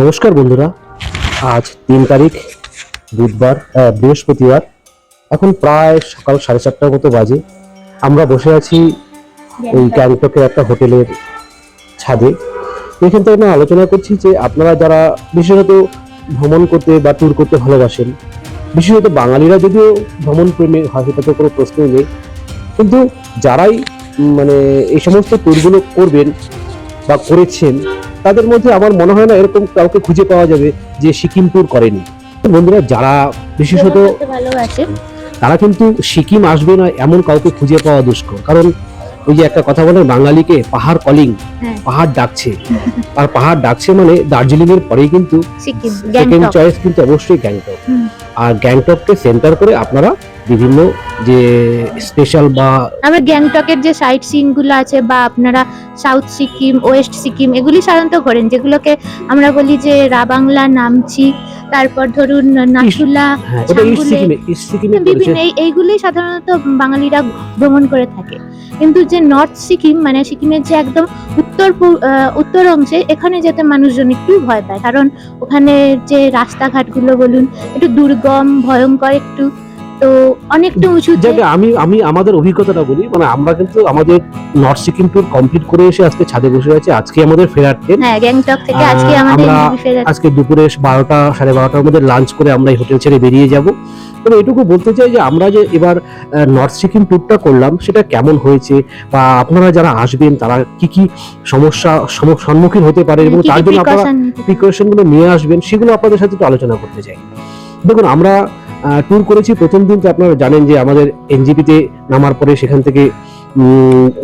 নমস্কার বন্ধুরা, আজ তিন তারিখ, বুধবার বৃহস্পতিবার, এখন প্রায় সকাল সাড়ে চারটার মতো বাজে। আমরা বসে আছি ওই গ্যাংটকের একটা হোটেলের ছাদে। এখান থেকে আমরা আলোচনা করছি যে আপনারা যারা বিশেষত ভ্রমণ করতে বা ট্যুর করতে ভালোবাসেন, বিশেষত বাঙালিরা যদিও ভ্রমণ প্রেমী হয় সেটা তো কোনো প্রশ্নই নেই, কিন্তু যারাই মানে এই সমস্ত ট্যুরগুলো করবেন বা করেছেন তাদের মধ্যে আমার মনে হয় না এরকম কাউকে খুঁজে পাওয়া যাবে যে সিকিম ট্যুর করেনি। বন্ধুরা যারা বিশেষত ভালোবাসে। তারা কিন্তু সিকিম আসবে না এমন কাউকে খুঁজে পাওয়া দুষ্কর। কারণ ওই যে একটা কথা বলে বাঙালিকে পাহাড় কলিং হ্যাঁ। পাহাড় ডাকছে। আর পাহাড় ডাকছে মানে দার্জিলিং এর পরেই কিন্তু সেকেন্ড গ্যাংটক। চয়েস কিন্তু অবশ্যই গ্যাংটক। আর গ্যাংটককে সেন্টার করে আপনারা বিভিন্ন যে স্পেশাল বা আমার গ্যাংটকের যে সাইট সিনগুলো আছে বা আপনারা সাউথ সিকিম ওয়েস্ট সিকিম এগুলি সাধারণত ঘোরেন যেগুলোকে আমরা বলি যে রাবাংলা নামচি তারপর ধরুন নাথুলা হ্যাঁ বিভিন্ন এইগুলি সাধারণত বাঙালিরা ভ্রমণ করে থাকে। কিন্তু যে নর্থ সিকিম মানে সিকিমের যে একদম উত্তর উত্তর অংশে এখানে যেতে মানুষজন একটু ভয় পায়। কারণ ওখানে যে রাস্তাঘাটগুলো বলুন একটু দুর্গম ভয়ঙ্কর একটু। তো অনেকটা উঁচুতে যাকে আমি আমি আমাদের অভিজ্ঞতাটা বলি। মানে আমরা কিন্তু আমাদের নর্থ সিকিম ট্যুর কমপ্লিট করে এসে আজকে ছাদে বসে আছি। আজকে আমাদের ফেরার ট্রেন হ্যাঁ গ্যাংটক থেকে আজকে আমাদের ফেরার আজকে দুপুরে বারোটা সাড়ে বারোটার মধ্যে লাঞ্চ করে আমরা এই হোটেল ছেড়ে বেরিয়ে যাব। তবে এটুকু বলতে চাই যে আমরা যে এবার নর্থ সিকিম ট্যুরটা করলাম সেটা কেমন হয়েছে? বা আপনারা যারা আসবেন তারা কি কি সমস্যা সম্মুখীন হতে পারে? এবং তার জন্য আপনারা precaution নিতে- প্রিকশনগুলো নিয়ে আসবেন সেগুলো আপনাদের সাথে একটু আলোচনা করতে চাই। দেখুন আমরা ট্যুর করেছি। প্রথম দিন তো আপনারা জানেন যে আমাদের এনজিপিতে নামার পরে সেখান থেকে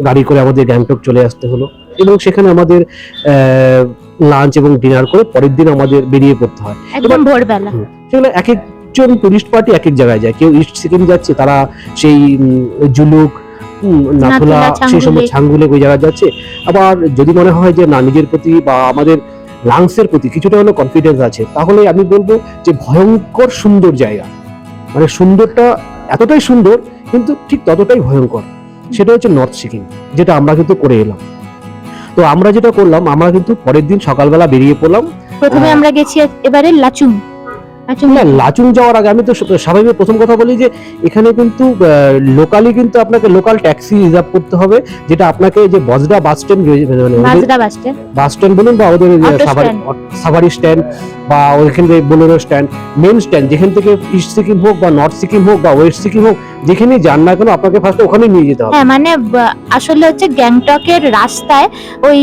গাড়ি করে আমাদের গ্যাংটক চলে আসতে হলো। এবং সেখানে আমাদের লাঞ্চ এবং ডিনার করে পরের দিন আমাদের বেরিয়ে পড়তে হয়। একদম ভোরবেলা। সেগুলো এক একজন টুরিস্ট পার্টি এক এক জায়গায় যায়। কেউ ইস্ট সিকিম যাচ্ছে তারা সেই জুলুক নাথুলা সেই সময় ছাঙ্গুলে। ছাঙ্গুলে ওই জায়গায় যাচ্ছে। আবার যদি মনে হয় যে না নিজের প্রতি বা আমাদের লাংসের প্রতি কিছুটা হলেও কনফিডেন্স আছে তাহলে আমি বলব যে ভয়ঙ্কর সুন্দর জায়গা। মানে সুন্দরটা এতটাই সুন্দর কিন্তু ঠিক ততটাই ভয়ঙ্কর। সেটা হচ্ছে নর্থ সিকিম যেটা আমরা কিন্তু করে এলাম। তো আমরা যেটা করলাম আমরা কিন্তু পরের দিন সকালবেলা বেরিয়ে পড়লাম। প্রথমে আমরা গেছি এবারে লাচুং লাচুং। না লাচুং যাওয়ার আগে আমি তো স্বাভাবিক প্রথম কথা বলি যে এখানে কিন্তু লোকালি কিন্তু আপনাকে লোকাল ট্যাক্সি রিজার্ভ করতে হবে যেটা আপনাকে যে Bajra bus stand Bajra bus stand bus stand বলুন বা ওদের সাভারি সাভারি স্ট্যান্ড বা ওইখান থেকে বোলেরো স্ট্যান্ড মেন স্ট্যান্ড যেখান থেকে ইস্ট সিকিম হোক বা নর্থ সিকিম হোক বা ওয়েস্ট সিকিম হোক যেখানে যান না কেন আপনাকে ফার্স্ট ওখানে নিয়ে যেতে হবে। হ্যাঁ মানে আসলে হচ্ছে গ্যাংটকের রাস্তায় ওই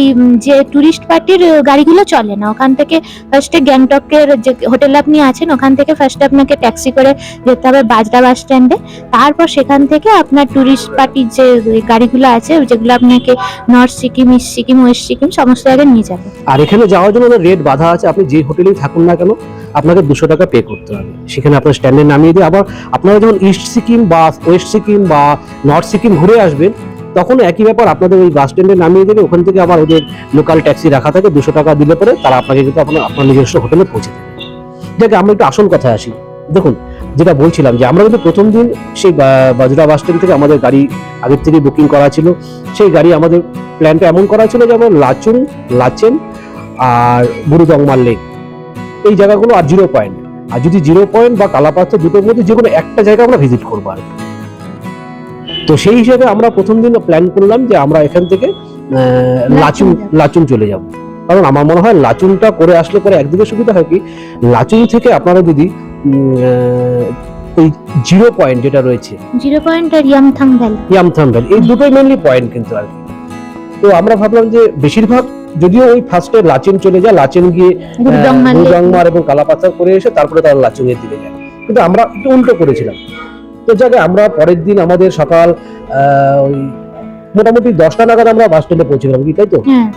যে টুরিস্ট পার্টির গাড়িগুলো চলে না ওখান থেকে ফার্স্টে গ্যাংটকের যে হোটেল আপনি আছেন ওখান থেকে ফার্স্টে আপনাকে ট্যাক্সি করে যেতে হবে বাজরা বাস স্ট্যান্ডে তারপর সেখান থেকে আপনার টুরিস্ট পার্টির যে গাড়িগুলো আছে যেগুলো আপনাকে north Sikkim east Sikkim west Sikkim, সমস্ত জায়গায় নিয়ে যাবে। আর এখানে যাওয়ার জন্য রেট বাধা আছে, আপনি যে হোটেলেই থাকুন না কেন, আপনাকে দুশো টাকা পে করতে হবে। সেখানে আপনার স্ট্যান্ডে নামিয়ে দিয়ে আবার আপনারা যখন ইস্ট সিকিম বা ওয়েস্ট সিকিম বা নর্থ সিকিম ঘুরে আসবেন, তখন একই ব্যাপার, আপনাদের ওই বাস স্ট্যান্ডে নামিয়ে দেবে ওখান থেকে আবার ওদের লোকাল ট্যাক্সি রাখা থাকে, দুশো টাকা দিলে পরে তারা আপনাকে কিন্তু আপনার আপনার নিজস্ব হোটেলে পৌঁছে দেবে। যাকে আমরা একটু আসল কথায় আসি। দেখুন যেটা বলছিলাম যে আমরা কিন্তু প্রথম দিন সেই বাজরা বাস স্ট্যান্ড থেকে আমাদের গাড়ি আগের থেকে বুকিং করা ছিল। সেই গাড়ি আমাদের প্ল্যানটা এমন করা ছিল যে আমরা লাচুং লাচেন আর বুড়ুদংমার লেক। এই জায়গাগুলো আর জিরো পয়েন্ট আর যদি জিরো পয়েন্ট বা কালাপাথর দুটোর মধ্যে যে কোনো একটা জায়গা আমরা ভিজিট করব আর তো সেই হিসেবে আমরা প্রথম দিন প্ল্যান করলাম যে আমরা এখান থেকে আহ, লাচুং লাচুং চলে যাব। কারণ আমার মনে হয় লাচুনটা করে আসলে পরে একদিকে সুবিধা হয় কি? লাচুং থেকে আপনারা যদি ওই জিরো পয়েন্ট যেটা রয়েছে জিরো পয়েন্ট আর ইয়ামথাং ভ্যালি। ইয়ামথাম ভ্যালি এই দুটোই মেনলি পয়েন্ট কিন্তু আর কি। তো আমরা ভাবলাম যে বেশিরভাগ যদিও ওই ফার্স্টে লাচেন চলে যায় লাচেন গিয়ে গুরুদংমার লেক। এবং কালাপাথর করে এসে তারপরে তারা লাচুং এর দিকে যায়। কিন্তু আমরা একটু উল্টো করেছিলাম। তো যাকে আমরা পরের দিন আমাদের সকাল আহ, ওই মোটামুটি দশটা নাগাদ আমরা বাস স্ট্যান্ডে পৌঁছেছিলাম কি তাই তো? হ্যাঁ।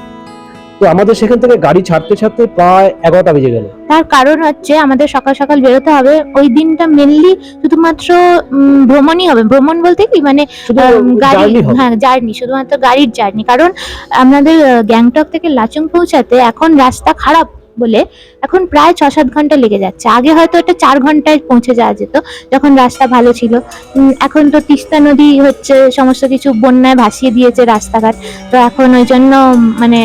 তো আমাদের সেখান থেকে গাড়ি ছাড়তে ছাড়তে প্রায় এগারোটা বেজে গেল। তার কারণ হচ্ছে আমাদের সকাল সকাল বেরোতে হবে। ওই দিনটা মেনলি শুধুমাত্র ভ্রমণই হবে। ভ্রমণ বলতে কি? মানে গাড়ি হ্যাঁ জার্নি শুধুমাত্র গাড়ির জার্নি কারণ আমাদের গ্যাংটক থেকে লাচুং পৌঁছাতে এখন রাস্তা খারাপ বলে এখন প্রায় ছ সাত ঘণ্টা লেগে যাচ্ছে। আগে হয়তো এটা চার ঘন্টায় পৌঁছে যাওয়া যেত যখন রাস্তা ভালো ছিল। এখন তো তিস্তা নদী হচ্ছে সমস্ত কিছু বন্যায় ভাসিয়ে দিয়েছে রাস্তাঘাট। তো এখন ওই জন্য মানে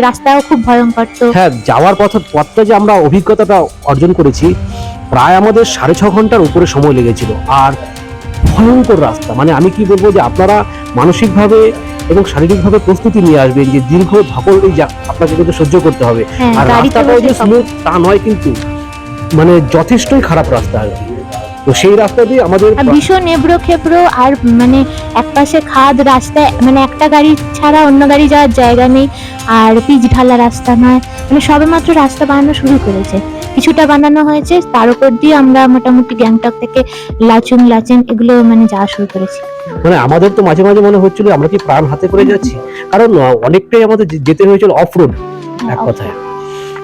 রাস্তাও খুব ভয়ঙ্কর তো। হ্যাঁ যাওয়ার পথ পথটা যে আমরা অভিজ্ঞতাটা অর্জন করেছি প্রায় আমাদের সাড়ে ছ ঘণ্টার উপরে সময় লেগেছিল। আর ভয়ঙ্কর রাস্তা। মানে আমি কি বলব যে আপনারা মানসিকভাবে এবং শারীরিকভাবে প্রস্তুতি নিয়ে আসবেন যে দীর্ঘ ধকল যা- আপনাকে কিন্তু সহ্য করতে হবে। হ্যাঁ আর রাস্তাটাও যে স্মুথ তা নয় কিন্তু মানে যথেষ্টই খারাপ রাস্তা। আর কি তো সেই রাস্তা দিয়ে আমাদের ভীষণ এবড়ো খেবড়ো আর মানে একপাশে খাদ রাস্তায় মানে একটা গাড়ি ছাড়া অন্য গাড়ি যাওয়ার জায়গা নেই। আর পিচ ঢালা রাস্তা নয়। মানে সবেমাত্র রাস্তা বানানো শুরু করেছে। কিছুটা বানানো হয়েছে তার উপর দিয়ে আমরা মোটামুটি গ্যাংটক থেকে লাচুং লাচেন এগুলো মানে যাওয়া শুরু করেছি। মানে আমাদের তো মাঝে মাঝে মনে হচ্ছিল আমরা কি প্রাণ হাতে করে যাচ্ছি? কারণ অনেকটাই আমাদের যেতে হয়েছিল অফ রোড এক কথায়।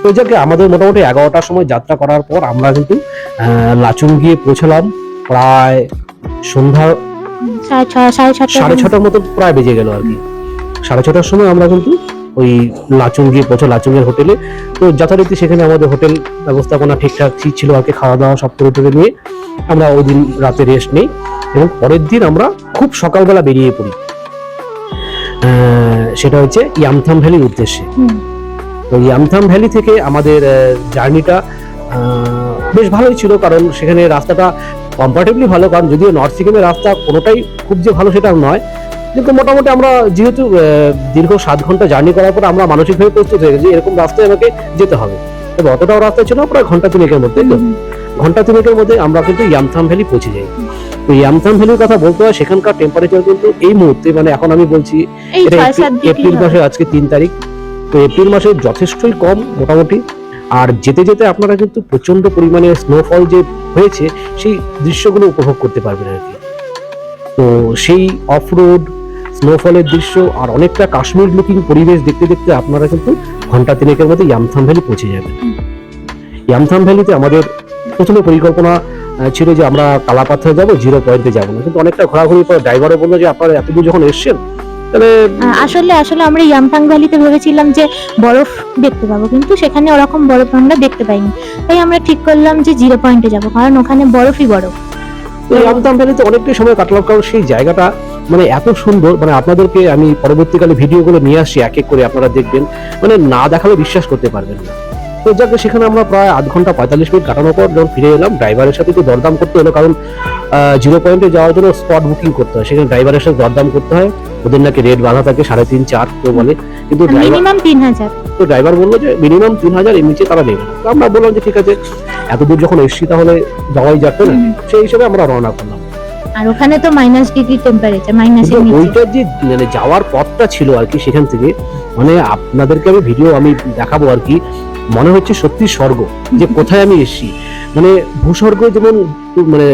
তো যাকে আমাদের মোটামুটি এগারোটার সময় যাত্রা করার পর আমরা কিন্তু লাচুং গিয়ে পৌঁছলাম। প্রায় সন্ধ্যা সাড়ে সাড়ে ছটা সাড়ে ছটার মতো প্রায় বেজে গেল আর কি। সাড়ে ছটার সময় আমরা কিন্তু ওই লাচুং গিয়ে পৌঁছো লাচুং এর হোটেলে। তো যথারীতি সেখানে আমাদের হোটেল ব্যবস্থাপনা ঠিকঠাক ঠিক ছিল আর কি খাওয়া দাওয়া সব করে নিয়ে আমরা ওই দিন রাতে রেস্ট নেই। এবং পরের দিন আমরা খুব সকালবেলা বেরিয়ে পড়ি। আহ, সেটা হচ্ছে ইয়ামথাম ভ্যালির উদ্দেশ্যে। তো ইয়ামথাম ভ্যালি থেকে আমাদের জার্নিটা বেশ ভালোই ছিল কারণ সেখানে রাস্তাটা কম্পারেটিভলি ভালো কারণ যদিও নর্থ সিকিমের রাস্তা কোনোটাই খুব যে ভালো সেটা নয়। কিন্তু মোটামুটি আমরা যেহেতু দীর্ঘ সাত ঘণ্টা জার্নি করার পর আমরা মানসিকভাবে প্রস্তুত হয়ে গেছি এরকম রাস্তায় আমাকে যেতে হবে। তবে অতটাও রাস্তা ছিল না, প্রায় ঘণ্টা তিনেকের মধ্যে ঘণ্টা তিনেকের মধ্যে আমরা কিন্তু ইয়ামথাম ভ্যালি পৌঁছে যাই। তো ইয়ামথাম ভ্যালির কথা বলতে হয় সেখানকার টেম্পারেচার কিন্তু এই মুহূর্তে মানে এখন আমি বলছি এটা এপ্রিল মাসে আজকে তিন তারিখ। তো এপ্রিল মাসে যথেষ্টই কম মোটামুটি। আর যেতে যেতে আপনারা কিন্তু প্রচণ্ড পরিমাণে স্নোফল যে হয়েছে, সেই দৃশ্যগুলো উপভোগ করতে পারবেন আর কি। তো সেই অফ রোড স্নোফলের দৃশ্য আর অনেকটা কাশ্মীর লুকিং পরিবেশ দেখতে দেখতে আপনারা কিন্তু ঘণ্টা তিনেকের মধ্যে ইয়ামথাম ভ্যালি পৌঁছে যাবেন। ইয়ামথাম ভ্যালিতে আমাদের প্রথমে পরিকল্পনা ছিল যে আমরা কালাপাথরে যাব জিরো পয়েন্টে যাব না। কিন্তু অনেকটা ঘোরাঘুরি পর ড্রাইভারও বলল যে, আপনারা এতদূর যখন এসছেন আসলে আসলে আমরা ইয়ামথাং ভ্যালিতে ভেবেছিলাম যে বরফ দেখতে পাবো কিন্তু সেখানে ওরকম বরফ আমরা দেখতে পাইনি। তাই আমরা ঠিক করলাম যে জিরো পয়েন্টে যাব কারণ ওখানে বরফই বরফ। তো ভ্যালিতে অনেকটাই সময় কাটলাম কারণ সেই জায়গাটা মানে এত সুন্দর মানে আপনাদেরকে আমি পরবর্তীকালে ভিডিওগুলো নিয়ে আসছি এক এক করে আপনারা দেখবেন। মানে না দেখালে বিশ্বাস করতে পারবেন না। তো যাকে সেখানে আমরা প্রায় আধ ঘণ্টা পঁয়তাল্লিশ মিনিট কাটানোর পর যখন ফিরে এলাম ড্রাইভারের সাথে একটু দরদাম করতে হলো কারণ জিরো পয়েন্টে যাওয়ার জন্য স্পট বুকিং করতে হয়। সেখানে ড্রাইভারের সাথে দরদাম করতে হয়। ওদের নাকি রেট বাধা থাকে সাড়ে তিন চার কেউ বলে। কিন্তু মিনিমাম তিন হাজার। তো ড্রাইভার বলল যে মিনিমাম তিন হাজার এর নিচে তারা নেবে তো আমরা বললাম যে ঠিক আছে এত দূর যখন এসছি তাহলে যাওয়াই যাচ্ছে না? সেই হিসেবে আমরা রওনা করলাম। আর ওখানে তো মাইনাস ডিগ্রি টেম্পারেচার মাইনাসের কিন্তু নিচে ওইটার যে মানে যাওয়ার পথটা ছিল আর কি সেখান থেকে মানে আপনাদেরকে আমি ভিডিও আমি দেখাবো আর কি। মনে হচ্ছে সত্যি স্বর্গ যে কোথায় আমি এসেছি। মানে ভূস্বর্গ যেমন মানে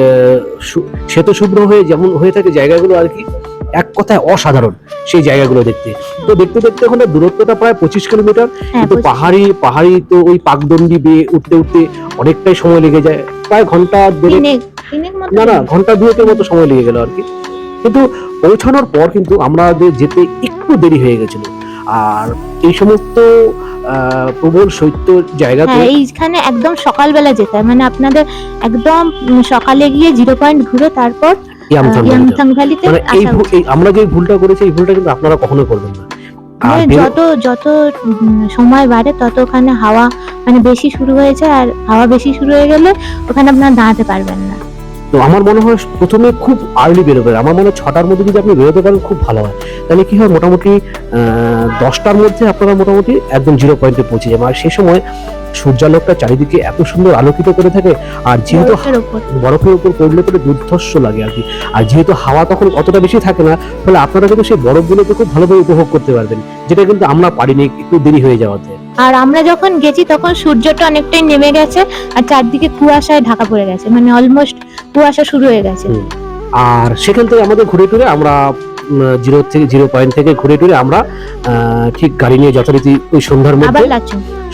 সু- শ্বেত শুভ্র হয়ে যেমন হয়ে থাকে জায়গাগুলো আর কি এক কথায় অসাধারণ সেই জায়গাগুলো দেখতে। তো দেখতে দেখতে ওখানে দূরত্বটা প্রায় পঁচিশ কিলোমিটার হ্যাঁ কিন্তু পাহাড়ি পাহাড়ি তো ওই পাকদণ্ডি বেয়ে উঠতে উঠতে অনেকটাই সময় লেগে যায়। প্রায় ঘণ্টা দেড়েক না না ঘণ্টা দুয়েকের মতো সময় লেগে গেল আর কি। কিন্তু পৌঁছানোর পর কিন্তু আমাদের যেতে একটু দেরি হয়ে গেছিল। আর এই সমস্ত প্রবল শৈত্য জায়গাতে হ্যাঁ এইখানে একদম সকালবেলা যেতে হয়। মানে আপনাদের একদম সকালে গিয়ে জিরো পয়েন্ট ঘুরে তারপর মানে আমরা যে ভুলটা করেছি এই ভুলটা কিন্তু আপনারা কখনো করবেন না। বেরো- যত যত সময় বাড়ে তত ওখানে হাওয়া মানে বেশি শুরু হয়েছে আর হাওয়া বেশি শুরু হয়ে গেলে ওখানে আপনারা দাঁড়াতে পারবেন না। তো আমার মনে হয় প্রথমে খুব আর্লি বেরোবেন। আমার মনে হয় ছটার মধ্যে যদি আপনি বেরোতে পারেন খুব ভালো হয়। তাহলে কি হয় মোটামুটি দশটার মধ্যে আপনারা মোটামুটি একদম জিরো পয়েন্টে পৌঁছে যাবেন। আর সেই সময় সূর্যালোকটা চারিদিকে এত সুন্দর আলোকিত করে থাকে আর যেহেতু বরফের উপর। বরফের উপর পড়লে পরে দুর্ধর্ষ লাগে আর কি। আর যেহেতু হাওয়া তখন অতটা বেশি থাকে না ফলে আপনারা কিন্তু সেই বরফগুলোকে খুব ভালোভাবে উপভোগ করতে পারবেন যেটা কিন্তু আমরা পারিনি একটু দেরি হয়ে যাওয়াতে। আর আমরা যখন গেছি তখন সূর্যটা অনেকটাই নেমে গেছে আর চারদিকে কুয়াশায় ঢাকা পড়ে গেছে। মানে অলমোস্ট কুয়াশা শুরু হয়ে গেছে। আর সেখান থেকে আমাদের ঘুরে টুরে আমরা জিরো থেকে জিরো পয়েন্ট থেকে ঘুরে টুরে আমরা ঠিক গাড়ি নিয়ে যথারীতি ওই সন্ধ্যার মধ্যে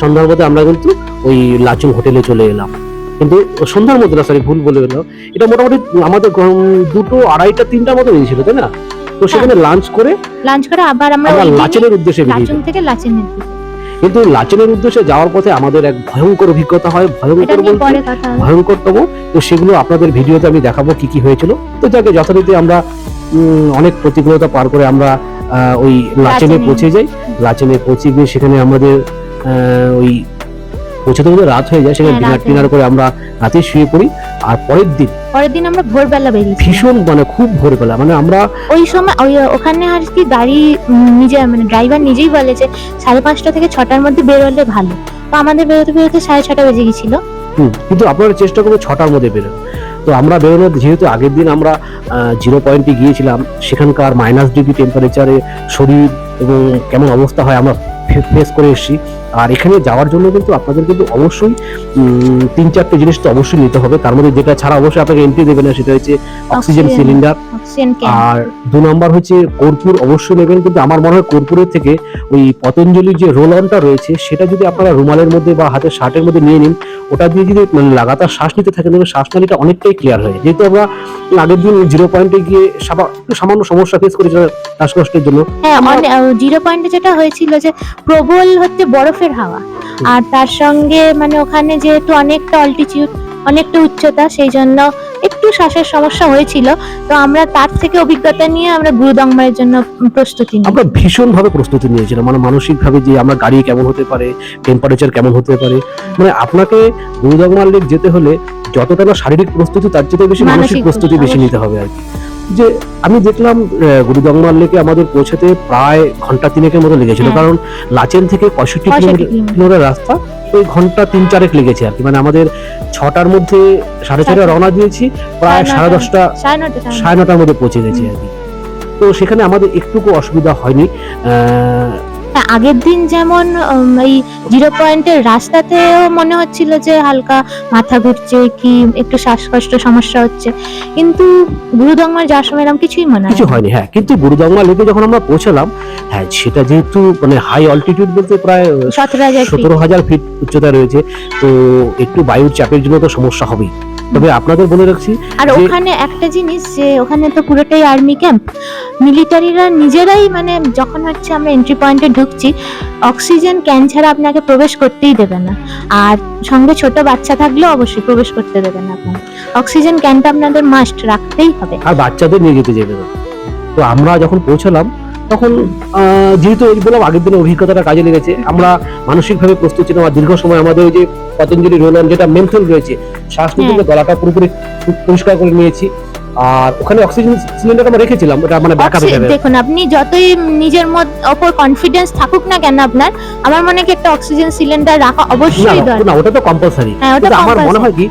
সন্ধ্যার মধ্যে আমরা কিন্তু ওই লাচুং হোটেলে চলে এলাম। কিন্তু সন্ধ্যার মধ্যে না সরি ভুল বলে গেল এটা মোটামুটি আমাদের দুটো আড়াইটা তিনটার মতো বেরিয়েছিল তাই না? তো সেখানে লাঞ্চ করে লাঞ্চ করে আবার আমরা লাচেনের উদ্দেশ্যে লাচুং থেকে লাচেনের কিন্তু লাচেনের উদ্দেশ্যে যাওয়ার পথে আমাদের এক ভয়ঙ্কর অভিজ্ঞতা হয় ভয়ঙ্কর। ভয়ঙ্করতম তো সেগুলো আপনাদের ভিডিওতে আমি দেখাবো কি কি হয়েছিল তো যাকে যথারীতি আমরা অনেক প্রতিকূলতা পার করে আমরা আহ, ওই লাচেনে। পৌঁছে যাই লাচেনে পৌঁছে গিয়ে সেখানে আমাদের আহ, ওই পৌঁছতে পৌঁছতে রাত হয়ে যায় সেখানে হ্যাঁ, ডিনার টিনার করে আমরা রাতে শুয়ে পড়ি। আর পরের দিন পরের দিন আমরা ভোরবেলা বেরিয়েছি। ভীষণ মানে খুব ভোরবেলা মানে আমরা ওই সময় ওই ওখানে আর কি গাড়ি নিজে মানে ড্রাইভার নিজেই বলে যে সাড়ে পাঁচটা থেকে ছটার মধ্যে বেরোলে ভালো। তো আমাদের বেরোতে বেরোতে সাড়ে ছটা বেজে গেছিল। কিন্তু আপনারা চেষ্টা করব ছটার মধ্যে বেরোন তো আমরা বেরোনোর যেহেতু আগের দিন আমরা জিরো পয়েন্টে গিয়েছিলাম সেখানকার মাইনাস ডিগ্রি টেম্পারেচারে শরীর এবং কেমন অবস্থা হয় আমরা ফেস করে এসেছি। আর এখানে যাওয়ার জন্য কিন্তু আপনাদের কিন্তু অবশ্যই তিন চারটে জিনিস তো অবশ্যই নিতে হবে। তার মধ্যে যেটা ছাড়া অবশ্যই আপনাকে এন্ট্রি দেবে না সেটা হচ্ছে অক্সিজেন সিলিন্ডার আর দু নম্বর হচ্ছে কর্পূর অবশ্যই নেবেন। কিন্তু আমার মনে হয় কর্পূরের থেকে ওই পতঞ্জলির যে রোল অনটা রয়েছে সেটা যদি আপনারা রুমালের মধ্যে বা হাতের শার্টের মধ্যে নিয়ে নিন ওটা দিয়ে যদি মানে লাগাতার শ্বাস নিতে থাকেন তাহলে শ্বাসনালীটা অনেকটাই ক্লিয়ার হয়। যেহেতু আমরা আগের দিন জিরো পয়েন্টে গিয়ে সামান্য সমস্যা ফেস করেছিলাম শ্বাসকষ্টের জন্য। হ্যাঁ জিরো পয়েন্টে যেটা হয়েছিল যে প্রবল হচ্ছে বরফের হাওয়া। আর তার সঙ্গে মানে ওখানে যেহেতু অনেকটা অল্টিটিউড অনেকটা উচ্চতা সেই জন্য একটু শ্বাসের সমস্যা হয়েছিল। তো আমরা তার থেকে অভিজ্ঞতা নিয়ে আমরা গুরুদংমারের জন্য প্রস্তুতি নিই। আমরা ভীষণভাবে প্রস্তুতি নিয়েছিলাম। মানে মানসিকভাবে যে আমরা গাড়ি কেমন হতে পারে টেম্পারেচার কেমন হতে পারে। মানে আপনাকে গুরুদগমার লেক যেতে হলে যতটা না শারীরিক প্রস্তুতি তার চেয়ে বেশি মানসিক মানসিক প্রস্তুতি বেশি নিতে হবে আর কি। যে আমি দেখলাম গুরুদংমার লেকে আমাদের পৌঁছাতে প্রায় ঘণ্টা তিনেকের মতো লেগেছিল। হ্যাঁ। কারণ লাচেন থেকে পঁয়ষট্টি 65 কিলোমিটার রাস্তা ওই ঘণ্টা তিন চারেক লেগেছে আর কি। মানে আমাদের ছটার মধ্যে সাড়ে ছটা রওনা দিয়েছি প্রায় সাড়ে দশটা সাড়ে নটা সাড়ে নটা। সাড়ে নটার মধ্যে পৌঁছে গেছি আর কি। তো সেখানে আমাদের একটুকু অসুবিধা হয়নি। আহ, হ্যাঁ, আগের দিন যেমন এই জিরো পয়েন্টের রাস্তাতেও মনে হচ্ছিল যে হালকা মাথা ঘুরছে কি একটু শ্বাসকষ্ট সমস্যা হচ্ছে। কিন্তু গুরুদংমার যাওয়ার সময় এরকম কিছুই মনে কিছু হয়নি। হ্যাঁ কিন্তু গুরুদংমা লেকে যখন আমরা পৌঁছলাম হ্যাঁ সেটা যেহেতু মানে হাই অল্টিটিউড বলতে প্রায় সতেরো হাজার সতেরো হাজার ফিট উচ্চতা রয়েছে তো একটু বায়ুর চাপের জন্য তো সমস্যা হবেই। তবে আপনাদের বলে রাখছি আর ওখানে একটা জিনিস যে ওখানে তো পুরোটাই আর্মি ক্যাম্প মিলিটারিরা নিজেরাই মানে যখন হচ্ছে আমরা এন্ট্রি পয়েন্টে ঢুকছি অক্সিজেন ক্যান ছাড়া আপনাকে প্রবেশ করতেই দেবে না। আর সঙ্গে ছোট বাচ্চা থাকলেও অবশ্যই প্রবেশ করতে দেবে না আপনাকে। অক্সিজেন ক্যানটা আপনাদের মাস্ট রাখতেই হবে। আর বাচ্চাদের নিয়ে যেতে যাবে না। তো আমরা যখন পৌঁছালাম তখন যেহেতু বললাম আগের দিনের অভিজ্ঞতাটা কাজে লেগেছে আমরা মানসিকভাবে প্রস্তুত ছিলাম আর দীর্ঘ সময় আমাদের ওই যে পতঞ্জলি রোলন যেটা মেন্থল রয়েছে। শ্বাস নিতে। গলাটা পুরোপুরি পরিষ্কার করে নিয়েছি। আর ওখানে অক্সিজেন সিলিন্ডার আমরা রেখেছিলাম ওটা মানে ব্যাকআপ হিসেবে। দেখুন আপনি যতই নিজের মধ্যে অপর কনফিডেন্স থাকুক না কেন আপনার আমার মনে হয় কি একটা অক্সিজেন সিলিন্ডার রাখা অবশ্যই দরকার না ওটা তো কম্পালসারি হ্যাঁ ওটা আমার মনে হয় কি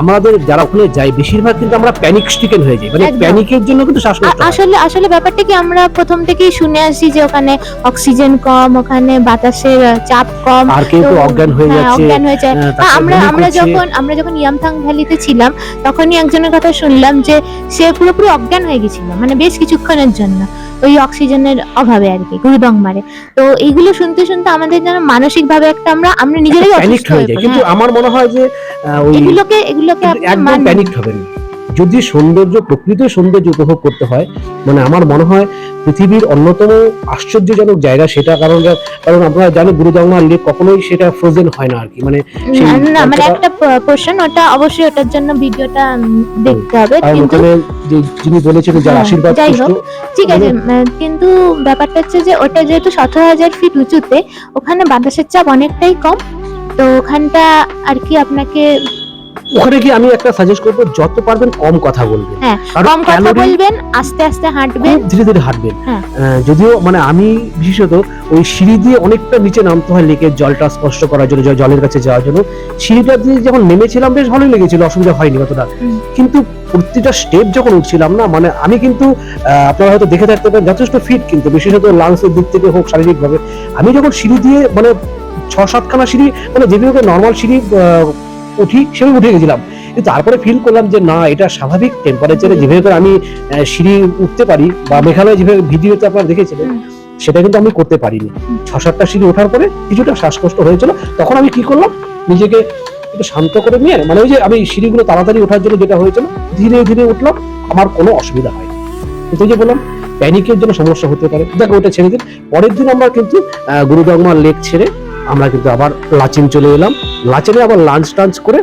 আমাদের যারা ওখানে যাই বেশিরভাগ কিন্তু আমরা প্যানিক স্টিকেন হয়ে যাই। মানে প্যানিকের জন্য কিন্তু শ্বাসকষ্ট আসলে আসলে ব্যাপারটা কি আমরা প্রথম থেকেই শুনে আসি যে ওখানে অক্সিজেন কম ওখানে বাতাসের চাপ কম। আর কেউ তো অজ্ঞান হয়ে হ্যাঁ, যাচ্ছে অজ্ঞান হয়ে যায়। আমরা আমরা যখন আমরা যখন ইয়ামথাং ভ্যালিতে ছিলাম তখনই একজনের কথা শুনলাম যে সে পুরোপুরি অজ্ঞান হয়ে গেছিল মানে বেশ কিছুক্ষণের জন্য। ওই অক্সিজেনের অভাবে আর কি গুরুদং মারে তো এইগুলো শুনতে শুনতে আমাদের যেন মানসিক ভাবে একটা আমরা আমরা নিজেরাই অসুস্থ হয়ে যাই কিন্তু হ্যাঁ। আমার মনে হয় যে এগুলোকে এগুলোকে একদম। প্যানিক হবেন না। যদি সৌন্দর্য প্রকৃত সৌন্দর্য উপভোগ করতে হয় মানে আমার মনে হয় পৃথিবীর অন্যতম আশ্চর্যজনক জায়গা সেটা কারণ কারণ আপনারা জানেন গুরুদংমা লেক কখনোই সেটা ফ্রোজেন হয় না আর কি। মানে না, মানে একটা পোর্শন ওটা অবশ্যই ওটার জন্য ভিডিওটা দেখতে হবে কিন্তু যে যিনি বলেছেন যার হ্যাঁ, আশীর্বাদ ঠিক আছে কিন্তু ব্যাপারটা হচ্ছে যে ওটা যেহেতু সতেরো হাজার ফিট উঁচুতে ওখানে বাতাসের চাপ অনেকটাই কম তো ওখানটা আর কি আপনাকে ওখানে কি আমি একটা সাজেস্ট করব যত পারবেন কম কথা বলবেন। হ্যাঁ, কম কথা বলবেন আস্তে আস্তে হাঁটবেন। ধীরে ধীরে হাঁটবেন। হ্যাঁ। যদিও মানে আমি বিশেষত ওই সিঁড়ি দিয়ে অনেকটা নিচে নামতে হয় লেকের জলটা স্পষ্ট করার জন্য জলের কাছে যাওয়ার জন্য। সিঁড়িটা দিয়ে যখন নেমেছিলাম বেশ ভালোই লেগেছিল অসুবিধা হয়নি অতটা। কিন্তু প্রতিটা স্টেপ যখন উঠছিলাম না মানে আমি কিন্তু আপনারা হয়তো দেখে থাকতে পারেন যথেষ্ট ফিট কিন্তু বিশেষত লাংসের দিক থেকে হোক শারীরিকভাবে। আমি যখন সিঁড়ি দিয়ে মানে ছ সাতখানা সিঁড়ি মানে যেভাবে নর্মাল সিঁড়ি উঠি সেভাবে উঠে গেছিলাম। কিন্তু তারপরে ফিল করলাম যে না এটা স্বাভাবিক টেম্পারেচারে যেভাবে করে আমি সিঁড়ি উঠতে পারি বা মেঘালয় যেভাবে ভিডিওতে আপনারা দেখেছিলেন সেটা কিন্তু আমি করতে পারিনি। ছ সাতটা সিঁড়ি ওঠার পরে কিছুটা শ্বাসকষ্ট হয়েছিল। তখন আমি কি করলাম নিজেকে একটু শান্ত করে নিয়ে মানে ওই যে আমি সিঁড়িগুলো তাড়াতাড়ি ওঠার জন্য যেটা হয়েছিল ধীরে ধীরে উঠলাম আমার কোনো অসুবিধা হয়নি। কিন্তু যে বললাম প্যানিকের জন্য সমস্যা হতে পারে। দেখো ওটা ছেড়ে দিন। পরের দিন আমরা কিন্তু আহ, গুরুদগমা লেক ছেড়ে আমরা কিন্তু আবার লাচেন চলে এলাম। লাচেনে আবার লাঞ্চ টাঞ্চ করে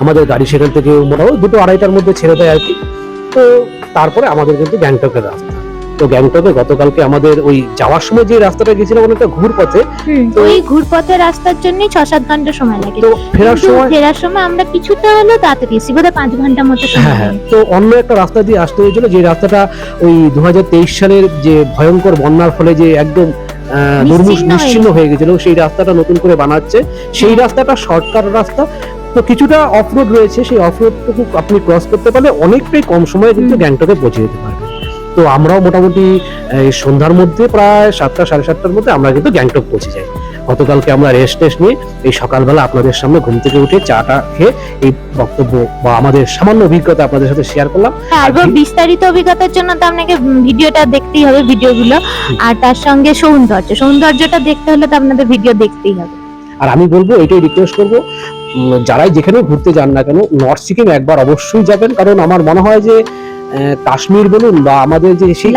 আমাদের গাড়ি সেখান থেকে মোটামুটি দুটো আড়াইটার মধ্যে ছেড়ে দেয় আর কি। তো তারপরে আমাদের কিন্তু গ্যাংটকের রাস্তা। তো গ্যাংটকে গতকালকে আমাদের ওই যাওয়ার সময় যে রাস্তাটা গেছিলাম অনেকটা ঘুর পথে তো- ওই ঘুরপথের রাস্তার জন্যই ছ সাত ঘণ্টা সময় লাগে। তো ফেরার সময় ফেরার সময় আমরা কিছুটা হলেও তাড়াতাড়ি এসি বোধহয় পাঁচ ঘণ্টা মতো সময় হ্যাঁ হ্যাঁ। তো অন্য একটা রাস্তা দিয়ে আসতে হয়েছিল যে রাস্তাটা ওই দু হাজার তেইশ সালের যে ভয়ঙ্কর বন্যার ফলে যে একদম নিশ্চিন্ন হয়ে গেছিল সেই রাস্তাটা নতুন করে বানাচ্ছে। সেই রাস্তাটা শর্টকাট রাস্তা। তো কিছুটা অফরোড রয়েছে সেই অফরোডটুকু আপনি ক্রস করতে পারলে অনেকটাই কম সময়ে কিন্তু গ্যাংটকে পৌঁছে যেতে পারবেন তো আমরাও মোটামুটি সন্ধ্যার মধ্যে প্রায় সাতটা সাড়ে সাতটার মধ্যে আমরা কিন্তু গ্যাংটক পৌঁছে যাই। গতকালকে আমরা রেস্ট টেস্ট নিয়ে এই সকালবেলা আপনাদের সামনে ঘুম থেকে উঠে চাটা খেয়ে এই বক্তব্য বা আমাদের সামান্য অভিজ্ঞতা আপনাদের সাথে শেয়ার করলাম। আর বিস্তারিত অভিজ্ঞতার জন্য তো আপনাকে ভিডিওটা দেখতেই হবে ভিডিওগুলো। আর তার সঙ্গে সৌন্দর্য। সৌন্দর্যটা দেখতে হলে তো আপনাদের ভিডিও দেখতেই হবে। আর আমি বলব এটাই রিকোয়েস্ট করব যারাই যেখানে ঘুরতে যান না কেন নর্থ সিকিম একবার অবশ্যই যাবেন। কারণ আমার মনে হয় যে কাশ্মীর বলুন বা আমাদের যে সেই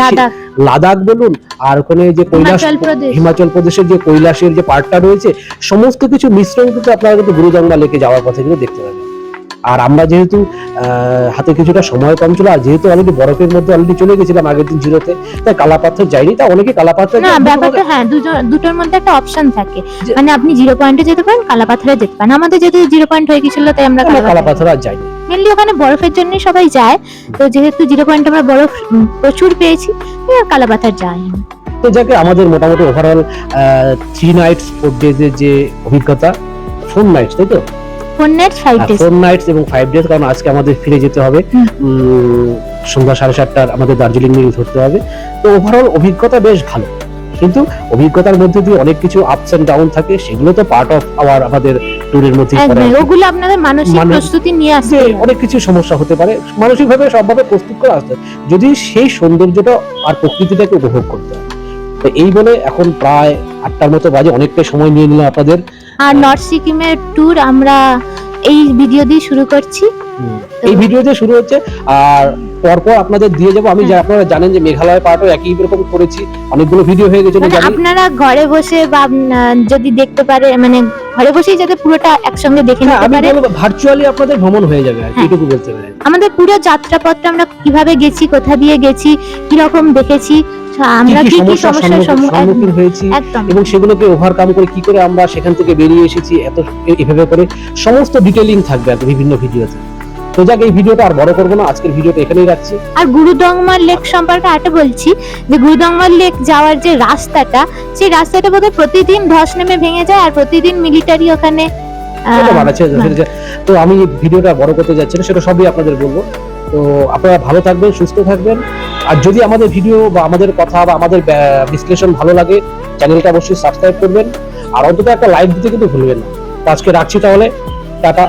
লাদাখ। বলুন আর ওখানে যে কৈলাস হিমাচল হিমাচল প্রদেশের যে কৈলাসের যে পার্টটা রয়েছে সমস্ত কিছু মিশ্রণ কিন্তু আপনারা কিন্তু গুরুজঙ্গা লেকে যাওয়ার পথে কিন্তু দেখতে পাবেন। আর আমরা যেহেতু হাতে কিছুটা সময় কম ছিল আর যেহেতু অলরেডি বরফের মধ্যে অলরেডি চলে গেছিলাম আগের দিন জিরোতে তাই কালাপাথর যাইনি। তা অনেকে কালাপাথর না ব্যাপারটা হ্যাঁ দুটো দুটোর মধ্যে একটা অপশন থাকে। মানে আপনি জিরো পয়েন্টে যেতে পারেন কালাপাথরে যেতে পারেন। আমাদের যেহেতু জিরো পয়েন্ট হয়ে গেছিল তাই আমরা কালাপাথর আর যাইনি। মেনলি ওখানে বরফের জন্য সবাই যায়। তো যেহেতু জিরো পয়েন্ট আমরা বরফ প্রচুর পেয়েছি আর কালাপাথর যাই তো যাকে আমাদের মোটামুটি overall three nights four days এর যে অভিজ্ঞতা ফোর নাইটস তাই তো? Four nights five days four nights এবং ফাইভ ডেজ কারণ আজকে আমাদের ফিরে যেতে হবে। সন্ধ্যা সাড়ে সাতটার আমাদের দার্জিলিং মিল ধরতে হবে। তো ওভারঅল অভিজ্ঞতা বেশ ভালো। কিন্তু অভিজ্ঞতার মধ্যে দিয়ে অনেক কিছু আপস এন্ড ডাউন থাকে সেগুলো তো পার্ট অফ আওয়ার আমাদের ট্যুরের মধ্যে ওগুলো আপনাদের মানসিক মানে- প্রস্তুতি নিয়ে হবে। অনেক কিছু সমস্যা হতে পারে। মানসিকভাবে সবভাবে প্রস্তুত করে আসতে যদি সেই সৌন্দর্যটা আর প্রকৃতিটাকে উপভোগ করতে হয়। তো এই বলে এখন প্রায় আটটার মতো বাজে। অনেকটাই সময় নিয়ে নিলাম আপনাদের। আর নর্থ সিকিমের ট্যুর আমরা এই ভিডিও দিয়ে শুরু করছি। এই ভিডিওতে শুরু হচ্ছে আর পরপর আপনাদের দিয়ে যাব। আমি যা। আপনারা জানেন যে মেঘালয় পার্টও একই রকম করেছি অনেকগুলো ভিডিও হয়ে গেছে মানে আপনারা ঘরে বসে বা যদি দেখতে পারে মানে ঘরে বসেই যাতে পুরোটা একসঙ্গে দেখে হ্যাঁ নিতে আমি পারে। বলব ভার্চুয়ালি আপনাদের ভ্রমণ হয়ে যাবে কি, হ্যাঁ। এটুকু বলতে পারেন। আমাদের পুরো যাত্রাপথটা আমরা কীভাবে গেছি কোথা দিয়ে গেছি কীরকম দেখেছি কি আমরা কি কি সমস্যার সম্মুখীন- হয়েছি এবং সেগুলোকে ওভারকাম করে কি করে আমরা সেখান থেকে বেরিয়ে এসেছি এত এভাবে করে সমস্ত ডিটেইলিং থাকবে আর বিভিন্ন ভিডিওতে তো যাক এই ভিডিওটা আর বড় করব না আজকের ভিডিওটা এখানেই রাখছি। আর গুরুদংমার লেক সম্পর্কে আরেকটা বলছি যে গুরুদংমার লেক যাওয়ার যে রাস্তাটা সেই রাস্তাটা বোধহয় প্রতিদিন ধস নেমে ভেঙে যায় আর প্রতিদিন মিলিটারি ওখানে সেটা- তো আমি ভিডিওটা বড় করতে যাচ্ছি না সেটা সবই আপনাদের বলব। তো আপনারা ভালো থাকবেন, সুস্থ থাকবেন। আর যদি আমাদের ভিডিও বা আমাদের কথা বা আমাদের বিশ্লেষণ ভালো লাগে চ্যানেলটা অবশ্যই সাবস্ক্রাইব করবেন। আর অন্তত একটা লাইক দিতে কিন্তু ভুলবেন না। আজকে রাখছি তাহলে। টাটা।